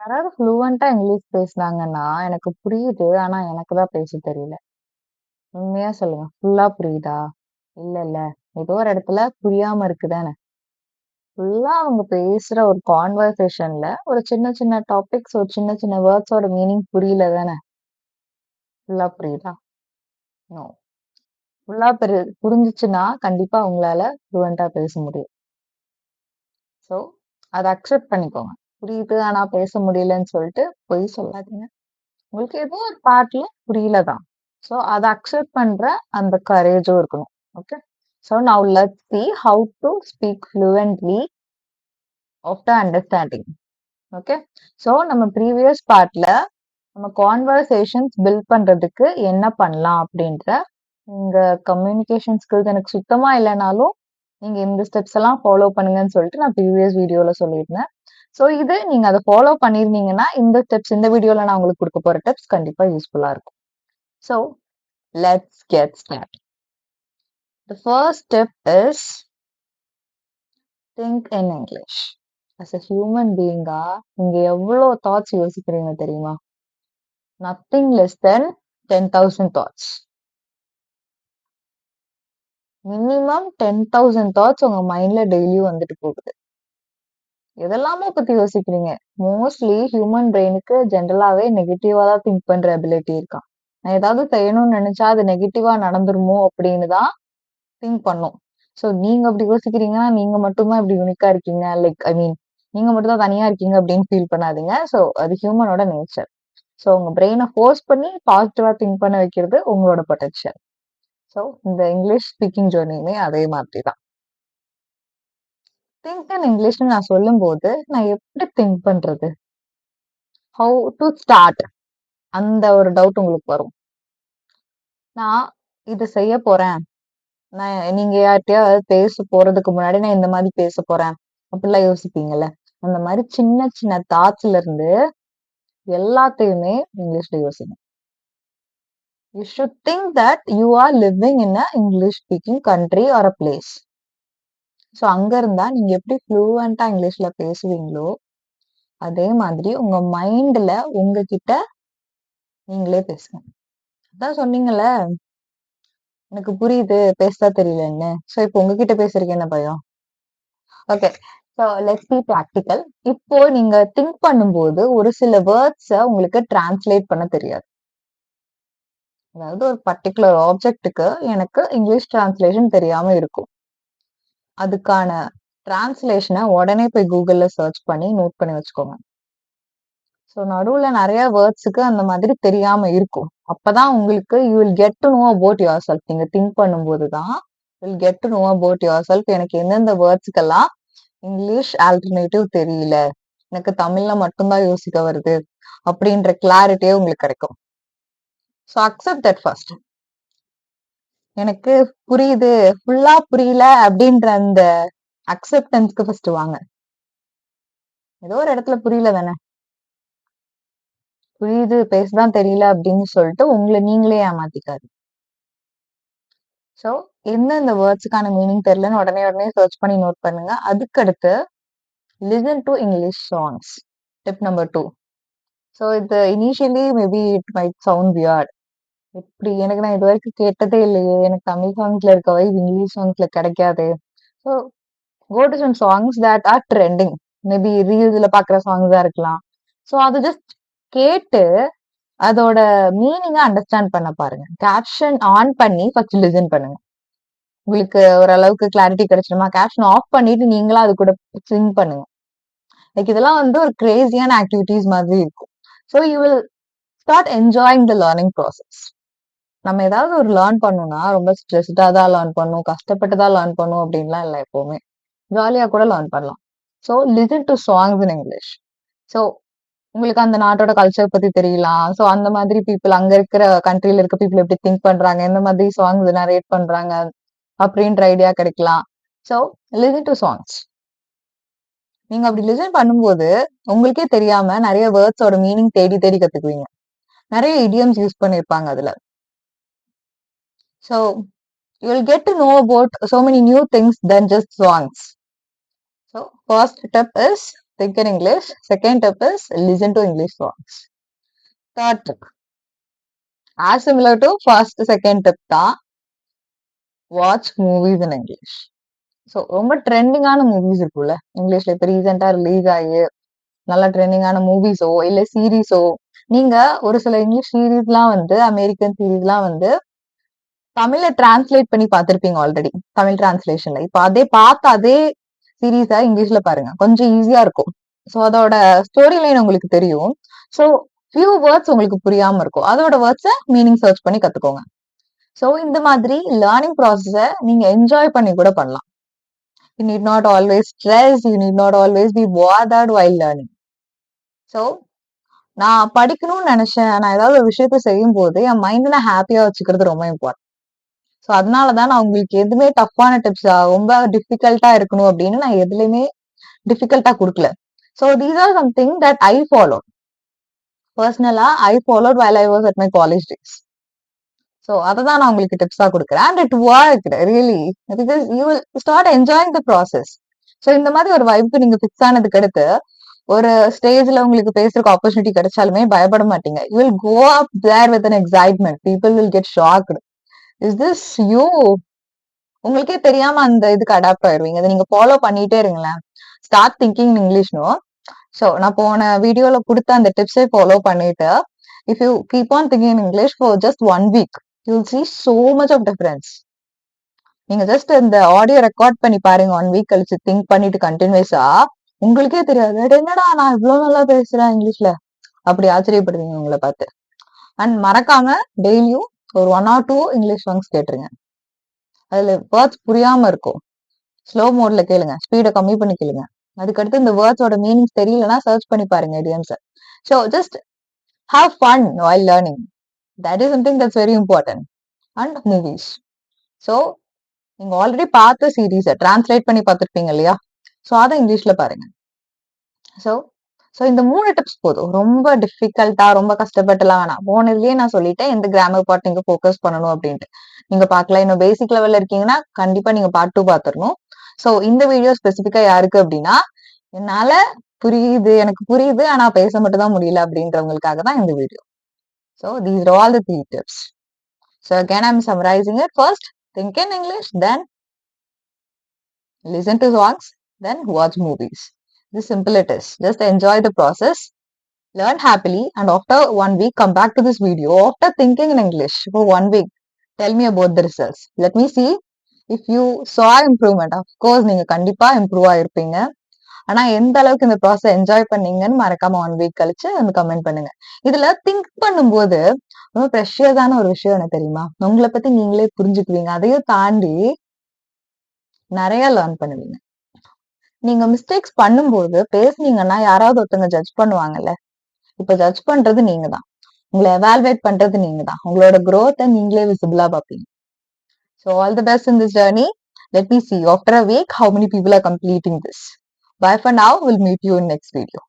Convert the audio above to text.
யாராவது ஃப்ளூவென்ட்டா இங்கிலீஷ் பேசுனாங்கன்னா, எனக்கு புரியுது. ஆனா, எனக்கு தான் பேச தெரியல. உண்மையா சொல்லுங்க. ஃபுல்லா புரியுதா? இல்லல்ல. ஏதோ ஒரு இடத்துல புரியாம இருக்கு தானே! ஃபுல்லா அவங்க பேசுற ஒரு கான்வர்சேஷன்ல ஒரு சின்ன சின்ன டாபிக்ஸ், ஒரு சின்ன சின்ன வேர்ட்ஸோட மீனிங் புரியல தானே! ஃபுல்லா புரியுதா? நோ. ஃபுல்லா பெரு புரிஞ்சுச்சுன்னா, கண்டிப்பா உங்களால ஃப்ளூவென்ட்டா பேச முடியும். ஸோ, அத அக்செப்ட் பண்ணிக்கோங்க. புரியுது. ஆனா பேச முடியலன்னு சொல்லிட்டு பொய் சொல்லாதீங்க. உங்களுக்கு ஏதோ ஒரு பாட்டுல புரியலதான் ஸோ, அதை அக்செப்ட் பண்ற அந்த கரேஜும் இருக்கணும். Okay. So, now let see how to speak fluently after understanding. Okay. So, நம்ம ப்ரீவியஸ் பார்ட்ல நம்ம கான்வர்சேஷன்ஸ் பில்ட் பண்றதுக்கு என்ன பண்ணலாம் அப்படின்ற இந்த கம்யூனிகேஷன் ஸ்கில்ஸ் எனக்கு சுத்தமா இல்லைனாலும் நீங்க இந்த ஸ்டெப்ஸ் எல்லாம் ஃபாலோ பண்ணுங்கன்னு சொல்லிட்டு நான் ப்ரீவியஸ் வீடியோல சொல்லியிருந்தேன். ஸோ, இது நீங்க அதை ஃபாலோ பண்ணியிருந்தீங்கன்னா, இந்த ஸ்டெப்ஸ் இந்த வீடியோல நான் உங்களுக்கு கொடுக்க போற டிப்ஸ் கண்டிப்பா யூஸ்ஃபுல்லா இருக்கும். So, let's get start. The first step is think in English as a human பீயிங்கா நீங்க தாட்ஸ் யோசிக்கிறீங்க தெரியுமா? Nothing less then 10,000 thoughts. Minimum 10,000 thoughts உங்க மைண்ட்ல டெய்லியும் வந்துட்டு போகுது. எதெல்லாமோ பத்தி யோசிக்கிறீங்க. மோஸ்ட்லி ஹியூமன் பிரெயினுக்கு ஜென்ரலாவே நெகட்டிவா தான் திங்க் பண்ற அபிலிட்டி இருக்கான் நான் ஏதாவது செய்யணும்னு நினைச்சா அது நெகட்டிவா நடந்துருமோ அப்படின்னு தான் திங்க் பண்ணும். ஸோ, நீங்க அப்படி யோசிக்கிறீங்கன்னா, நீங்க மட்டும்தான் இப்படி யூனிக்கா இருக்கீங்க. லைக் ஐ மீன் நீங்க மட்டும் தான் தனியா இருக்கீங்க அப்படின்னு ஃபீல் பண்ணாதீங்க. ஸோ, அது ஹியூமனோட நேச்சர். ஸோ, உங்க பிரெயினை ஃபோர்ஸ் பண்ணி பாசிட்டிவா திங்க் பண்ண வைக்கிறது உங்களோட பொட்டன்ஷியல். ஸோ, இந்த இங்கிலீஷ் ஸ்பீக்கிங் ஜேர்னியுமே அதே மாதிரி தான். திங்க் இன் இங்கிலீஷ்னு நான் சொல்லும்போது, நான் எப்படி திங்க் பண்றது? How to start? அந்த ஒரு டவுட் உங்களுக்கு வரும். நான் இது செய்ய போறேன். நான் நீங்க யார்கிட்டயாவது பேச போறதுக்கு முன்னாடி நான் இந்த மாதிரி பேச போறேன். அப்படிலாம் யோசிப்பீங்கல்ல. அந்த மாதிரி சின்ன சின்ன தாட்ஸ்ல இருந்து எல்லாத்தையுமே இங்கிலீஷ்ல யோசிங்க. You should think that you are living in a English speaking country or a place. So, அங்கே இருந்தால் நீங்கள் எப்படி ஃப்ளூவெண்ட்டாக இங்கிலீஷில் பேசுவீங்களோ, அதே மாதிரி உங்கள் மைண்டில் உங்ககிட்ட நீங்களே பேசுங்க. அதான் சொன்னீங்கல்ல. எனக்கு புரியுது. பேச தெரியலன்னு. ஸோ, இப்போ உங்ககிட்ட பேசுறீங்க என்ன பயம்? Okay. So, let's be practical இப்போ நீங்க திங்க் பண்ணும்போது ஒரு சில வேர்ட்ஸை உங்களுக்கு டிரான்ஸ்லேட் பண்ண தெரியாது. அதாவது ஒரு பர்ட்டிகுலர் ஆப்ஜெக்ட்டுக்கு எனக்கு இங்கிலீஷ் டிரான்ஸ்லேஷன் தெரியாம இருக்கும். அதுக்கான டிரான்ஸ்லேஷனை உடனே போய் கூகுளில் சர்ச் பண்ணி நோட் பண்ணி வச்சுக்கோங்க. ஸோ, நடுவில் நிறைய வேர்ட்ஸுக்கு அந்த மாதிரி தெரியாமல் இருக்கும். அப்பதான் உங்களுக்கு you will get to know yourself நீங்கள் திங்க் பண்ணும்போது தான் will get to know yourself எனக்கு எந்தெந்த வேர்ட்ஸுக்கெல்லாம் இங்கிலீஷ் ஆல்டர்னேட்டிவ் தெரியல. எனக்கு தமிழில் மட்டும்தான் யோசிக்க வருது. அப்படின்ற கிளாரிட்டியே உங்களுக்கு கிடைக்கும். So, accept that first. எனக்கு புரியுது. ஃபுல்லா புரியல அப்படின்ற அந்த அக்செப்டன்ஸ்க்கு ஃபர்ஸ்ட் வாங்க. ஏதோ ஒரு இடத்துல புரியல தானே! புரியுது, பேசதான் தெரியல அப்படின்னு சொல்லிட்டு உங்களை நீங்களே ஏமாத்திக்காது ஸோ, எந்தெந்த வேர்ட்ஸ்க்கான மீனிங் தெரியலன்னு உடனே உடனே சர்ச் பண்ணி நோட் பண்ணுங்க. அதுக்கடுத்து listen to English songs. Tip number two so, இது initially maybe it might sound weird. எப்படி எனக்கு நான் இதுவரைக்கும் கேட்டதே இல்லையே! எனக்கு தமிழ் சாங்ஸ்ல இருக்க வைப் இங்கிலீஷ் சாங்ஸ்ல கிடைக்காதே! So, go to some songs that are trending. Maybe ரீல்ஸ்ல பார்க்குற சாங்ஸா இருக்கலாம். ஸோ, அத ஜஸ்ட் கேட்டு அதோட மீனிங்க அண்டர்ஸ்டாண்ட் பண்ண பாருங்க. கேப்ஷன் ஆன் பண்ணி ஃபர்ஸ்ட் லிசன் பண்ணுங்க. உங்களுக்கு ஓரளவுக்கு கிளாரிட்டி கிடைச்சிடுமா? கேப்ஷன் ஆஃப் பண்ணிட்டு நீங்களா அது கூட சிங் பண்ணுங்க. லைக் இதெல்லாம் வந்து ஒரு கிரேசியான ஆக்டிவிட்டீஸ் மாதிரி இருக்கும். So, you will start enjoying the learning process. நம்ம ஏதாவது ஒரு லேர்ன் பண்ணணும்னா, ரொம்ப ஸ்ட்ரெஸ்டா தான் லேர்ன் பண்ணும் கஷ்டப்பட்டு தான் லேர்ன் பண்ணும் அப்படின்லாம் இல்லை எப்பவுமே. ஜாலியா கூட லேர்ன் பண்ணலாம். So, listen to songs in English. So, உங்களுக்கு அந்த நாட்டோட கல்ச்சர் பத்தி தெரியலாம். ஸோ, அந்த மாதிரி பீப்புள் அங்க இருக்கிற கண்ட்ரில இருக்க பீப்புள் எப்படி திங்க் பண்றாங்க, எந்த மாதிரி சாங்ஸ் நரேட் பண்றாங்க அப்படின்ற ஐடியா கிடைக்கலாம். So, listen to songs. நீங்க அப்படி லிசன் பண்ணும்போது, உங்களுக்கே தெரியாம நிறைய வேர்ட்ஸோட மீனிங் தேடி தேடி கத்துக்குவீங்க. நிறைய இடியம்ஸ் யூஸ் பண்ணிருப்பாங்க அதுல. So you will get to know about so many new things than just songs. So first step is think in English. Second tip is listen to English songs. Third tip, as similar to first, second tip தான் watch movies in English so ரொம்ப ட்ரெண்டிங்கான movies இருக்குல்ல இங்கிலீஷ்ல இப்போ ரீசெண்டாக release ஆகி நல்லா ட்ரெண்டிங்கான மூவிஸோ இல்லை சீரீஸோ நீங்க ஒரு சில இங்கிலீஷ் சீரீஸ்லாம் வந்து அமெரிக்கன் சீரீஸ்லாம் வந்து தமிழ்ல டிரான்ஸ்லேட் பண்ணி பார்த்திருப்பீங்க ஆல்ரெடி தமிழ் டிரான்ஸ்லேஷன்ல இப்போ அதே பார்த்த அதே சீரீஸா இங்கிலீஷ்ல பாருங்க. கொஞ்சம் ஈஸியா இருக்கும். ஸோ அதோட ஸ்டோரி லைன் உங்களுக்கு தெரியும். ஸோ ஃபியூ வேர்ட்ஸ் உங்களுக்கு புரியாம இருக்கும். அதோட வேர்ட்ஸை மீனிங் சர்ச் பண்ணி கத்துக்கோங்க. ஸோ இந்த மாதிரி லேர்னிங் ப்ராசஸை நீங்க என்ஜாய் பண்ணி கூட பண்ணலாம். You need not always stress you need not always be bothered while learning so நான் படிக்கணும்னு நினைச்சேன். நான் ஏதாவது ஒரு விஷயத்த செய்யும் போது என் மைண்ட் நான் ஹாப்பியா வச்சுக்கிறது ரொம்ப இம்பார்ட்டன்ட் ஸோ அதனாலதான் நான் உங்களுக்கு எதுவுமே டஃப்பான டிப்ஸ் ரொம்ப டிஃபிகல்ட்டா இருக்கணும் அப்படின்னு நான் எதுலையுமே டிஃபிகல்ட்டா கொடுக்கல. So these are something that I follow பர்சனலா I followed while I was at my college days so அதை தான் நான் உங்களுக்கு டிப்ஸா கொடுக்குறேன். And it work really because you will start enjoying the process so இந்த மாதிரி ஒரு வைப்புக்கு நீங்க ஃபிக்ஸ் ஆனதுக்கு அடுத்து ஒரு ஸ்டேஜ்ல உங்களுக்கு பேசுறதுக்கு ஆப்பர்ச்சுனிட்டி கிடைச்சாலுமே பயப்பட மாட்டீங்க. You will go up there with an excitement people will get shocked is this you உங்களுக்கே தெரியாம அந்த இதுக்கு அடாப்ட் ஆயிருவீங்க. அதை நீங்க ஃபாலோ பண்ணிட்டே இருங்களேன். ஸ்டார்ட் திங்கிங் இங்கிலீஷ்னோ ஸோ நான் போன வீடியோல கொடுத்த அந்த டிப்ஸை ஃபாலோ பண்ணிட்டு if you keep on thinking English for just one week you see so much of difference நீங்க ஜஸ்ட் இந்த ஆடியோ ரெக்கார்ட் பண்ணி பாருங்க ஒன் வீக் கழிச்சு திங்க் பண்ணிட்டு கண்டினியூஸா உங்களுக்கே தெரியாது. என்னடா நான் இவ்வளவு நல்லா பேசுறேன் இங்கிலீஷ்ல அப்படி ஆச்சரியப்படுவீங்க உங்களை பார்த்து. அண்ட் மறக்காம டெய்லியும் ஒரு one or two English songs கேட்டுருங்க. அதுல வேர்ட்ஸ் புரியாம இருக்கும். ஸ்லோ மோட்ல கேளுங்க. ஸ்பீடை கம்மி பண்ணி கேளுங்க. அதுக்கடுத்து இந்த வேர்ட்ஸோட மீனிங்ஸ் தெரியலன்னா சர்ச் பண்ணி பாருங்க idioms so just have fun while learning that is something that's very important and movies so நீங்கள் ஆல்ரெடி பார்த்த சீரீஸை டிரான்ஸ்லேட் பண்ணி பார்த்துருப்பீங்க இல்லையா? ஸோ அதை இங்கிலீஷில் பாருங்க. ஸோ ஸோ இந்த மூணு டிப்ஸ் போதும். ரொம்ப டிஃபிகல்ட்டா ரொம்ப கஷ்டப்பட்டுலாம் வேணாம். போனதுலயே நான் சொல்லிட்டேன் எந்த கிராமர் பார்ட் நீங்க ஃபோக்கஸ் பண்ணணும் அப்படின்ட்டு. நீங்க பார்க்கலாம். இன்னும் பேசிக் லெவல்ல இருக்கீங்கன்னா கண்டிப்பா நீங்க பார்ட் டூ பாத்துடணும் ஸோ இந்த வீடியோ ஸ்பெசிஃபிக்கா யாருக்கு அப்படின்னா என்னால புரியுது எனக்கு புரியுது ஆனா பேச மட்டும் தான் முடியல அப்படின்றவங்களுக்காக தான் இந்த video so these are all the three tips so can I'm summarising it first think in English then listen to songs then watch movies This simple it is. Just enjoy the process, learn happily, and after one week, come back to this video. After thinking in English for one week, tell me about the results. Let me see if you saw improvement. Of course, நீங்க கண்டிப்பா improve ஆயிருப்பீங்க ஆனா எந்த அளவுக்கு இந்த process enjoy பண்ணீங்கன்னு மறக்காம one week கழிச்சு வந்து கமெண்ட் பண்ணுங்க இதுல திங்க் பண்ணும்போது ரொம்ப ப்ரெஷியஸான ஒரு விஷயம் எனக்கு தெரியுமா உங்களை பத்தி நீங்களே புரிஞ்சுக்குவீங்க அதையும் தாண்டி நிறைய லேர்ன் பண்ணுவீங்க நீங்க மிஸ்டேக்ஸ் பண்ணும்போது பேசுனீங்கன்னா யாராவது ஒருத்தங்க ஜட்ஜ் பண்ணுவாங்கல்ல. இப்ப ஜட்ஜ் பண்றது நீங்க தான் உங்களை எவால்வேட் பண்றது நீங்க தான் உங்களோட growth-அ நீங்களே விசிபிளா பார்ப்பீங்க. So all the best in this journey let me see after a week how many people are completing this bye for now will meet you in next video